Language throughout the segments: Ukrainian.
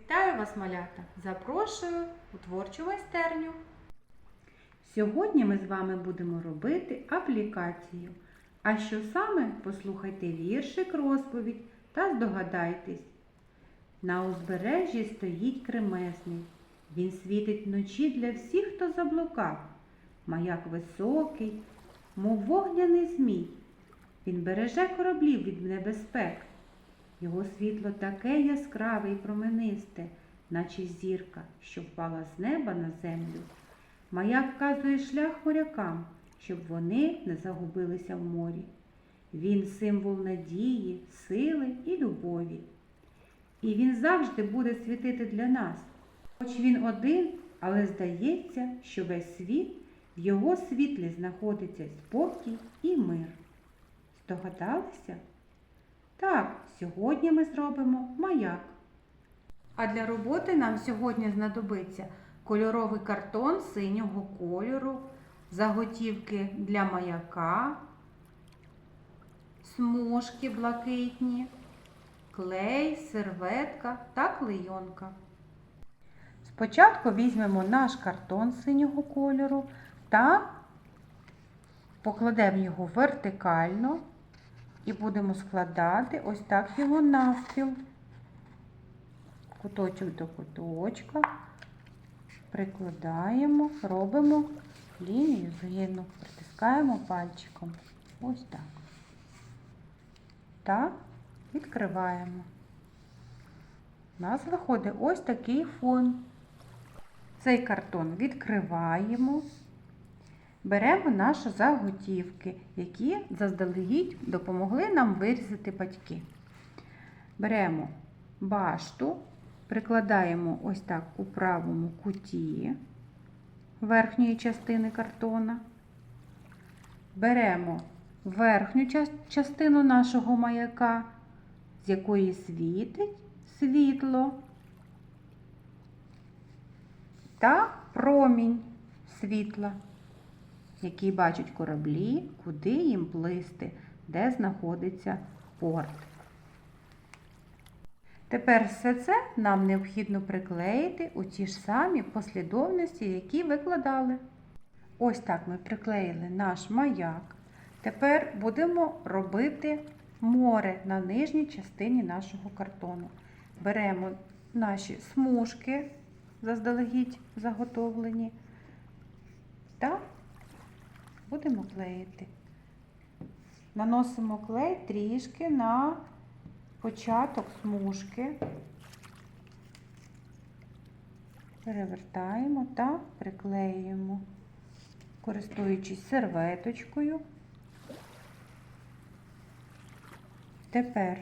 Вітаю вас, малята! Запрошую у творчу майстерню. Сьогодні ми з вами будемо робити аплікацію. А що саме, послухайте віршик, розповідь та здогадайтесь. На узбережжі стоїть кремесний. Він світить вночі для всіх, хто заблукав. Маяк високий, мов вогняний змій. Він береже кораблів від небезпек. Його світло таке яскраве і променисте, наче зірка, що впала з неба на землю. Маяк вказує шлях морякам, щоб вони не загубилися в морі. Він символ надії, сили і любові. І він завжди буде світити для нас. Хоч він один, але здається, що весь світ в його світлі знаходиться спокій і мир. Здогадалися? Так, сьогодні ми зробимо маяк. А для роботи нам сьогодні знадобиться кольоровий картон синього кольору, заготівки для маяка, смужки блакитні, клей, серветка та клейонка. Спочатку візьмемо наш картон синього кольору та покладемо його вертикально і будемо складати ось так його навпіл, куточок до куточка, прикладаємо, робимо лінію згину, притискаємо пальчиком. Ось так. Та відкриваємо. У нас виходить ось такий фон. Цей картон відкриваємо. Беремо наші заготівки, які заздалегідь допомогли нам вирізати батьки. Беремо башту, прикладаємо ось так у правому куті верхньої частини картона. Беремо верхню частину нашого маяка, з якої світить світло та промінь світла які бачать кораблі, куди їм плисти, де знаходиться порт. Тепер все це нам необхідно приклеїти у ті ж самі послідовності, які викладали. Ось так ми приклеїли наш маяк. Тепер будемо робити море на нижній частині нашого картону. Беремо наші смужки, заздалегідь заготовлені, будемо клеїти. Наносимо клей трішки на початок смужки, перевертаємо та приклеюємо, користуючись серветочкою. Тепер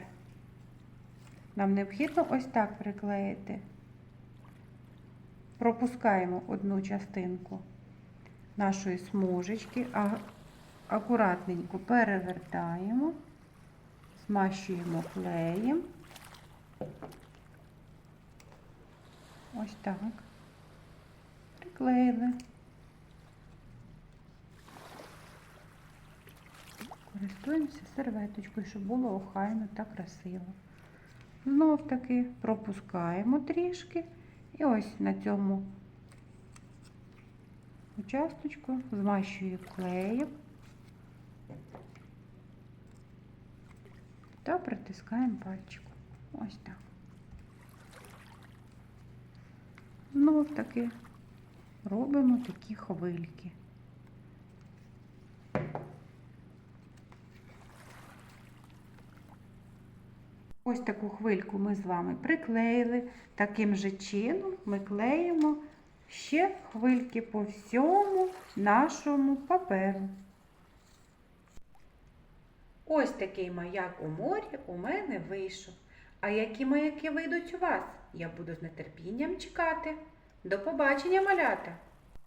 нам необхідно ось так приклеїти. Пропускаємо одну частинку нашої смужечки, а акуратненько перевертаємо, змащуємо клеєм. Ось так. Приклеїли. Користуємося серветочкою, щоб було охайно та красиво. Знов таки пропускаємо трішки і ось на цьому участочку, змащую клеєм та притискаємо пальчиком. Ось так. Знов таки робимо такі хвильки. Ось таку хвильку ми з вами приклеїли. Таким же чином ми клеїмо ще хвильки по всьому нашому паперу. Ось такий маяк у морі у мене вийшов. А які маяки вийдуть у вас? Я буду з нетерпінням чекати. До побачення, малята!